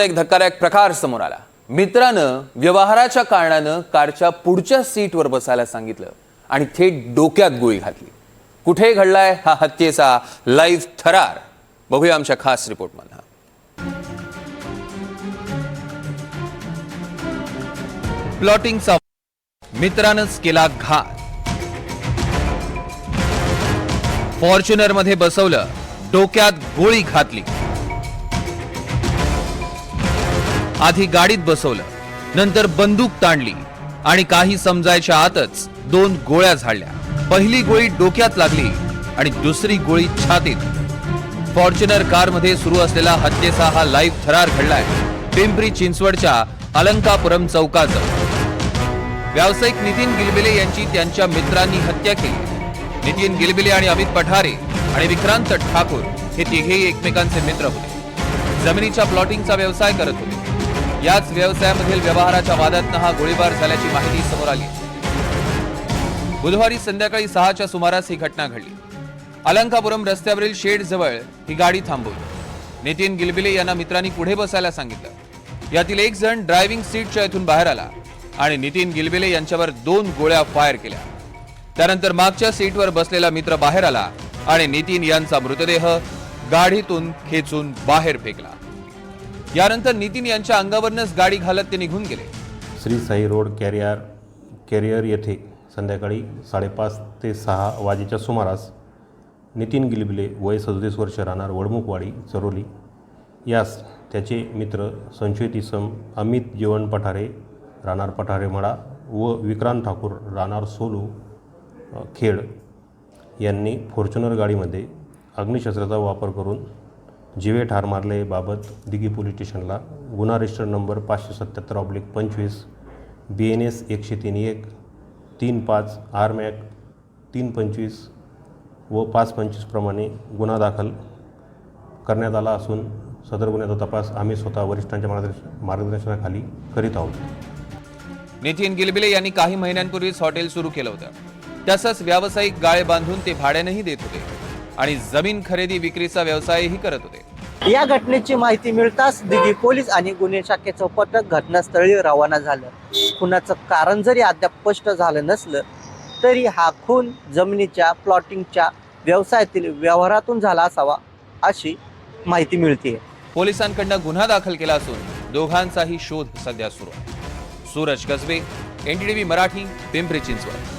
एक धक्कादायक प्रकार समोर आला. मित्रानं व्यवहाराच्या कारणानं कारच्या पुढच्या सीटवर बसायला सांगितलं आणि थेट डोक्यात गोळी घातली. कुठे घडलाय हा हत्येचा लाईव्ह थरार? बघूया आमच्या खास रिपोर्टमधला प्लॉटिंगचा मित्रानंच केला घात फॉर्च्युनरमध्ये बसवलं डोक्यात गोळी घातली. आधी गाडीत बसवलं. नंतर बंदूक ताणली आणि काही समजायच्या आतच दोन गोळ्या झाडल्या. पहिली गोळी डोक्यात लागली आणि दुसरी गोळी छातीत. फॉर्च्युनर कारमध्ये सुरू असलेला हत्येचा हा लाईव्ह थरार घडलाय. पिंपरी चिंचवडच्या अलंकापुरम चौकाजवळ व्यावसायिक नितीन गिलबिले यांची त्यांच्या मित्रांनी हत्या केली. नितीन गिलबिले आणि अमित पठारे आणि विक्रांत ठाकूर हे तिघेही एकमेकांचे मित्र होते. जमिनीच्या प्लॉटिंगचा व्यवसाय करत होते. याच व्यवसायामधील व्यवहाराच्या वादातनं हा गोळीबार झाल्याची माहिती समोर आली. बुधवारी संध्याकाळी सहाच्या सुमारास ही घटना घडली. अलंकापुरम रस्त्यावरील शेड जवळ ही गाडी थांबवली नितीन गिलबिले यांना मित्रांनी पुढे बसायला सांगितलं. यातील एक जण ड्रायव्हिंग सीटच्या इथून बाहेर आला आणि नितीन गिलबिले यांच्यावर दोन गोळ्या फायर केल्या. त्यानंतर मागच्या सीटवर बसलेला मित्र बाहेर आला आणि नितीन यांचा मृतदेह गाडीतून खेचून बाहेर फेकला. यानंतर नितीन यांच्या अंगावरनच गाडी घालत ते निघून गेले. Shri Sai road carrier carrier येथे संध्याकाळी साडेपाच ते सहा वाजेच्या सुमारास नितीन गिलबिले वय सदतीस वर्ष राहणार वडमुखवाडी चरोली. यास त्याचे मित्र संशयित इसम अमित जीवन पठारे राहणार पठारे मळा व विक्रांत ठाकूर राहणार सोलू खेड यांनी फॉर्च्युनर गाडीमध्ये अग्निशस्त्राचा वापर करून जिवे ठार मारल्याबाबत दिघी पोलीस स्टेशनला. गुन्हा रजिस्टर नंबर पाचशे सत्याहत्तर ऑब्लिक पंचवीस बी एन एस एकशे तीन एक तीन पाच आर मॅक तीन पंचवीस व पाच पंचवीसप्रमाणे गुन्हा दाखल करण्यात आला असून सदर गुन्ह्याचा तपास आम्ही स्वतः वरिष्ठांच्या मार्गदर्श मार्गदर्शनाखाली करीत आहोत. नितीन गिलबिले यांनी काही महिन्यांपूर्वीच हॉटेल सुरू केलं होतं. तसंच व्यावसायिक गाळे बांधून ते भाड्यानेही देत होते. आणि जमीन खरेदी विक्रीचा व्यवसायही करत होते. या घटनेची माहिती मिळताच दिघी पोलीस आणि गुन्हे शाखेचं पथक घटनास्थळी रवाना झालं. खुनाचं कारण जरी अद्याप स्पष्ट झालं नसलं तरी हा खून जमिनीच्या प्लॉटिंगच्या व्यवसायातील व्यवहारातून झाला असावा अशी माहिती मिळते पोलिसांकडनं गुन्हा दाखल केला असून दोघांचाही शोध सध्या सुरू आहे. सूरज कसबे एनडीटीव्ही मराठी पिंपरी चिंचवड.